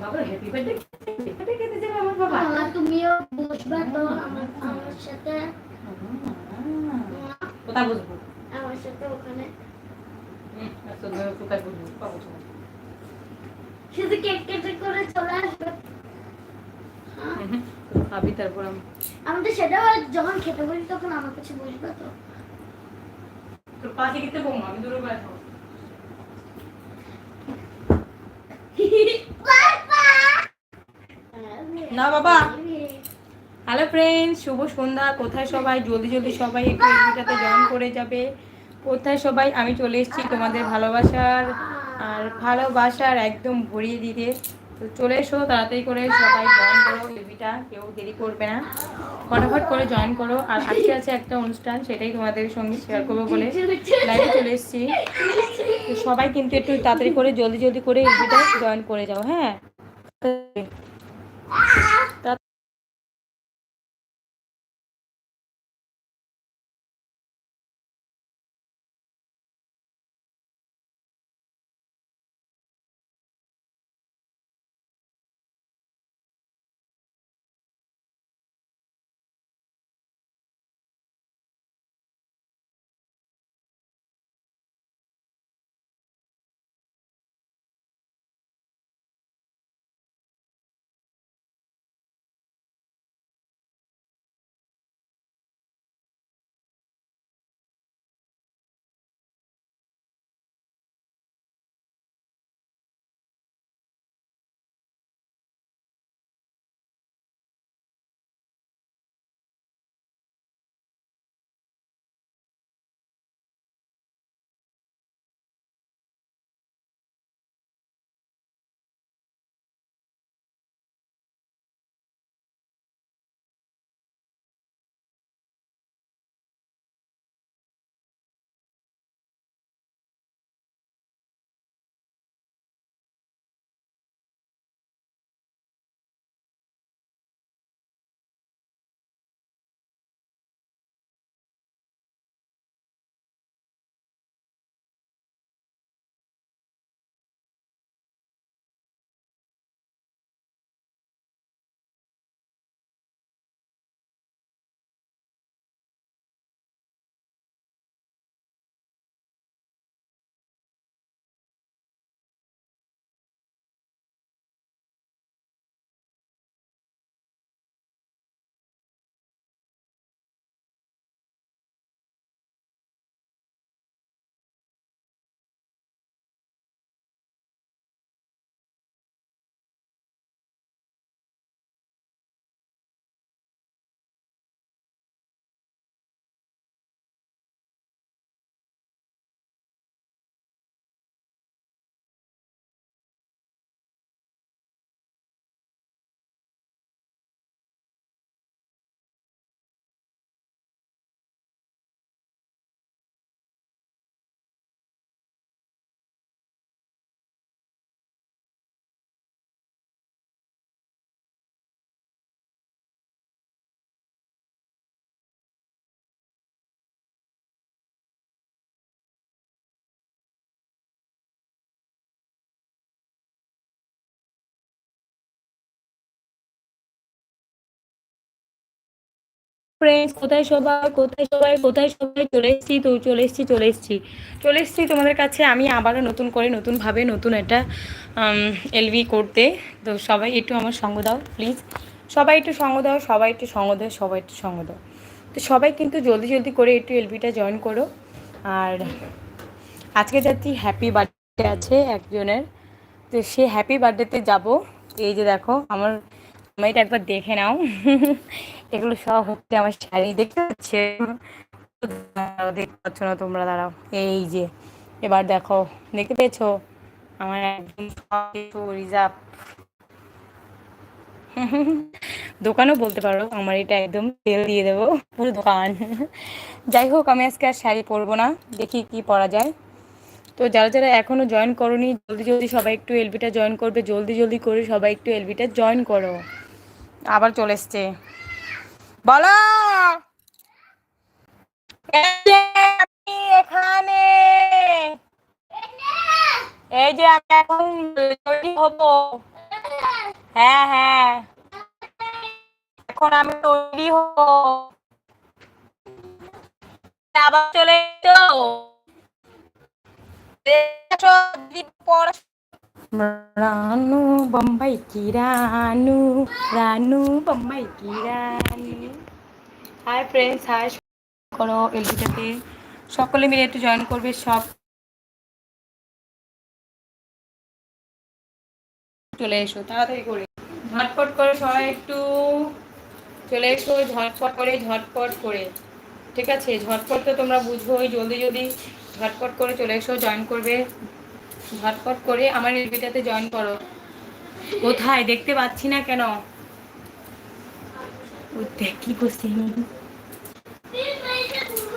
বাবা happy birthday খেতে যাবে আমার বাবা। বাবা তুমিও বসবা তো আমার আমার সাথে। কোথায় বসবো? আমার সাথে ওখানে। হুম, ধরো, কোথায় বসবো? পাবো তো। শুধু কেক কেটে করে চলে আসবে। হুম, তো খাবি তারপর আমি। তো সেটাও যখন খেতে বলি তখন আমার কাছে বসবে তো। তোর পাশে খেতে বলব আমি দূরে না, বাবা। হ্যালো ফ্রেন্ডস শুভ সন্ধ্যা। কোথায় সবাই? জলদি জলদি সবাই একটু এটাতে জয়েন করে যাবে। কোথায় সবাই? আমি চলে এসেছি তোমাদের ভালোবাসার আর ভালোবাসার একদম ভরিয়ে দিতে। তো চলে এসো, তাড়াতাড়ি করে সবাই জয়েন করো এবিটা কেউ দেরি করবে না। ফটাফট করে জয়েন করো। আর আজকে আছে একটা অনুষ্ঠান, সেটাই তোমাদের সঙ্গে শেয়ার করব বলে লাইভে চলে এসেছি। সবাই কিন্তু একটু তাড়াতাড়ি করে, জলদি জলদি করে এবিটা জয়েন করে যাও হ্যাঁ? ফ্রেন্ডস কোথায় সবাই কোথায় সবাই কোথায় সবাই? চলে এসেছি তো, চলে এসেছি চলে এসেছি। চলে এসেছি তোমাদের কাছে। আমি আবারও নতুন করে, নতুনভাবে নতুন একটা এলভি করতে। তো সবাই একটু আমার সঙ্গ দাও প্লিজ সবাই একটু সঙ্গ দাও, সবাই একটু সঙ্গ দাও, সবাই একটু সঙ্গ দাও। তো সবাই কিন্তু জলদি জলদি করে একটু এলভিটা জয়েন করো। আর আজকে যাচ্ছি হ্যাপি বার্থডে আছে একজনের। তো সে হ্যাপি বার্থডেতে যাব। এই যে দেখো, আমার আমি এটা একবার দেখে নাও। এগুলো সব হচ্ছে আমার শাড়ি, দেখতে পাচ্ছে? দেখতে পাচ্ছ না তোমরা? দাঁড়াও। এই যে, এবার দেখো, দেখতে পেয়েছ? আমার একদম রিজার্ভ দোকানও বলতে পারো, আমার এটা একদম তেল দিয়ে দেবো, পুরো দোকান। যাই হোক, আমি আজকে আর শাড়ি পরবো না, দেখি কি পরা যায়। তো যারা যারা এখনও জয়েন করোনি, জলদি জলদি সবাই একটু এলবিটা জয়েন করবে, জলদি জলদি করে সবাই একটু এলবিটা জয়েন করো। আবার চলে এসছে। বলো। এখানে। এই যে আমি এখন তৈরি হব। হ্যাঁ হ্যাঁ। এখন আমি তৈরি হব। আবার চলে তো রানু বম্বাই কি রানু রানু বম্বাই কি রানু হাই ফ্রেন্ডস হাই করো এলবিটাতে সকলে মিলে একটু জয়েন করবে, সব চলে এসো, তাড়াতাড়ি করে। ঝটপট করে সবাই একটু চলে এসো, ঝটপট করে ঝটপট করে। ঠিক আছে, ঝটপট তো তোমরা বুঝবোই, জলদি জলদি ঝটপট করে চলে এসো জয়েন করবে। ঝটপট করে আমার এলবিটাতে জয়েন করো। কোথায়? দেখতে পাচ্ছি না কেন? কি করছি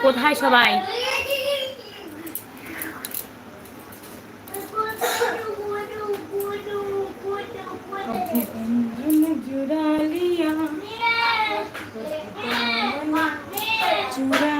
কোথায় সবাই? चुरा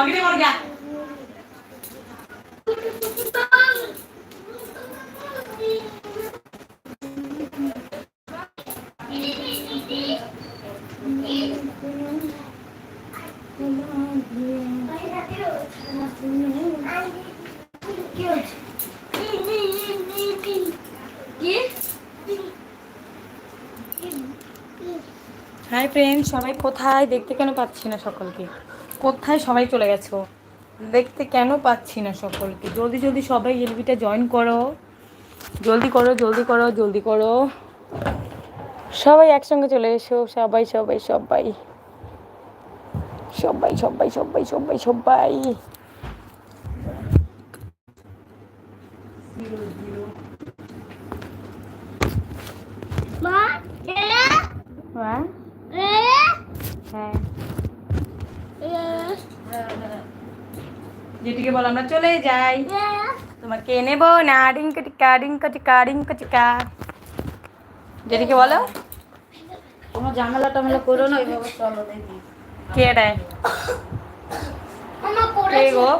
হচ্ছে কি হাই ফ্রেন্ড সবাই কোথায়? দেখতে কেন পাচ্ছি না সকলকে? কোথায় সবাই চলে গেছো দেখতে কেন পাচ্ছি না সকলকে? জলদি জলদি সবাই এলবিটা জয়েন করো। জলদি করো জলদি করো জলদি করো। সবাই একসঙ্গে চলে এসো। সবাই সবাই। সবাই সবাই সবাই সবাই সবাই সবাই। যেটিকে বলো আমরা চলে যাই। তোমাকে নেব না ডিঙ্কা টিকা ডিঙ্কা টিকা ডিঙ্কা টিকা যেটিকে বলো। তোমার জামেলা টামেলা করো না। এইভাবে চলো দেখি। কে এটাই কে গো?